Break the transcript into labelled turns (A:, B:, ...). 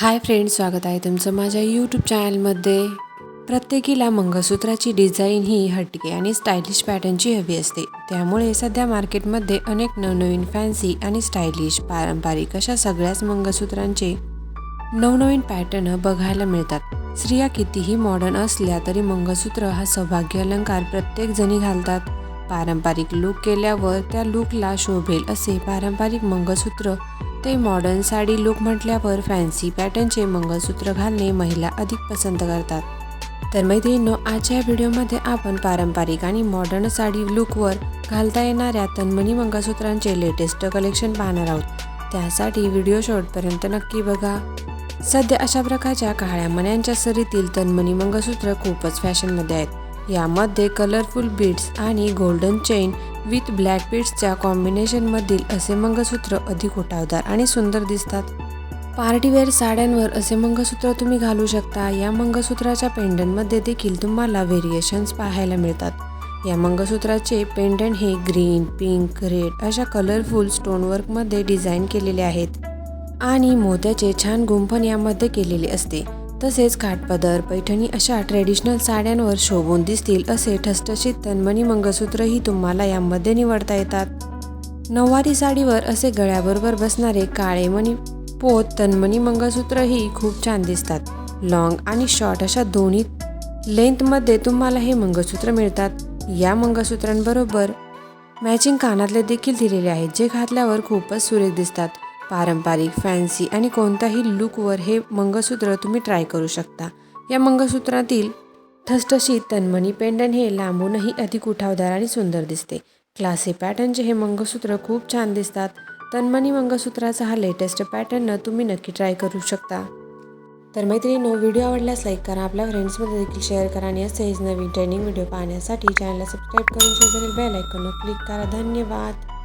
A: Hi friends स्वागत आहे तुमचं माझ्या यूट्यूब चॅनलमध्ये प्रत्येकीला मंगळसूत्राची डिझाईन ही हटके आणि स्टायलिश पॅटर्नची हवी असते. त्यामुळे सध्या मार्केटमध्ये अनेक नवनवीन फॅन्सी आणि स्टायलिश पारंपरिक अशा सगळ्याच मंगळसूत्रांचे नवनवीन पॅटर्न बघायला मिळतात. स्त्रिया कितीही मॉडर्न असल्या तरी मंगळसूत्र हा सौभाग्य अलंकार प्रत्येक जणी घालतात. पारंपरिक लूक केल्यावर त्या लूकला शोभेल असे पारंपरिक मंगळसूत्र ते मॉडर्न साडी लुक म्हटल्यावर फॅन्सी पॅटर्नचे मंगळसूत्र घालणे महिला अधिक पसंत करतात. तर मैत्रिणींनो आजच्या व्हिडिओमध्ये आपण पारंपरिक आणि मॉडर्न साडी लुकवर घालता येणाऱ्या तन्मणी मंगळसूत्रांचे लेटेस्ट कलेक्शन पाहणार आहोत. त्यासाठी व्हिडिओ शॉर्टपर्यंत नक्की बघा. सध्या अशा प्रकारच्या काळ्या मण्यांच्या सरीतील तन्मणी मंगळसूत्र खूपच फॅशनमध्ये आहेत. यामध्ये कलरफुल बीड्स आणि गोल्डन चेन विथ ब्लॅक बीड्सच्या कॉम्बिनेशनमधील असे मंगळसूत्र अधिक उठावदार आणि सुंदर दिसतात. पार्टीवेअर साड्यांवर असे मंगळसूत्र तुम्ही घालू शकता. या मंगळसूत्राच्या पेंडंटमध्ये देखील तुम्हाला व्हेरिएशन्स पाहायला मिळतात. या मंगळसूत्राचे पेंडंट हे ग्रीन पिंक रेड अशा कलरफुल स्टोनवर्कमध्ये डिझाईन केलेले आहेत. आणि मोत्याचे छान गुंफण यामध्ये केलेले असते. तसेच खाटपदर पैठणी अशा ट्रेडिशनल साड्यांवर शोभून दिसतील असे ठसठशीत तन्मणी मंगळसूत्रही तुम्हाला यामध्ये निवडता येतात. नऊवारी साडीवर असे गळ्याबरोबर बसणारे काळे मणी पोत तन्मणी मंगळसूत्रही खूप छान दिसतात. लॉंग आणि शॉर्ट अशा दोन्ही लेंथमध्ये तुम्हाला हे मंगळसूत्र मिळतात. या मंगळसूत्रांबरोबर मॅचिंग कानातले देखील दिलेले आहेत जे घातल्यावर खूपच सुरेख दिसतात. पारंपरिक फॅन्सी आणि कोणत्याही लुकवर हे मंगळसूत्र तुम्ही ट्राय करू शकता. या मंगळसूत्रातील ठसठशीत तन्मणी पेंडन हे लांबूनही अधिक उठावदार आणि सुंदर दिसते. क्लासी पॅटर्नचे हे मंगळसूत्र खूप छान दिसतात. तन्मणी मंगळसूत्राचा हा लेटेस्ट पॅटर्न तुम्ही नक्की ट्राय करू शकता. तर मैत्रिणींनो व्हिडिओ आवडल्यास लाईक करा आपल्या फ्रेंड्समध्ये देखील शेअर करा आणि असेच नवीन ट्रेनिंग व्हिडिओ पाहण्यासाठी चॅनलला सबस्क्राईब करून शेजारील बेल आयकॉनवर क्लिक करा. धन्यवाद!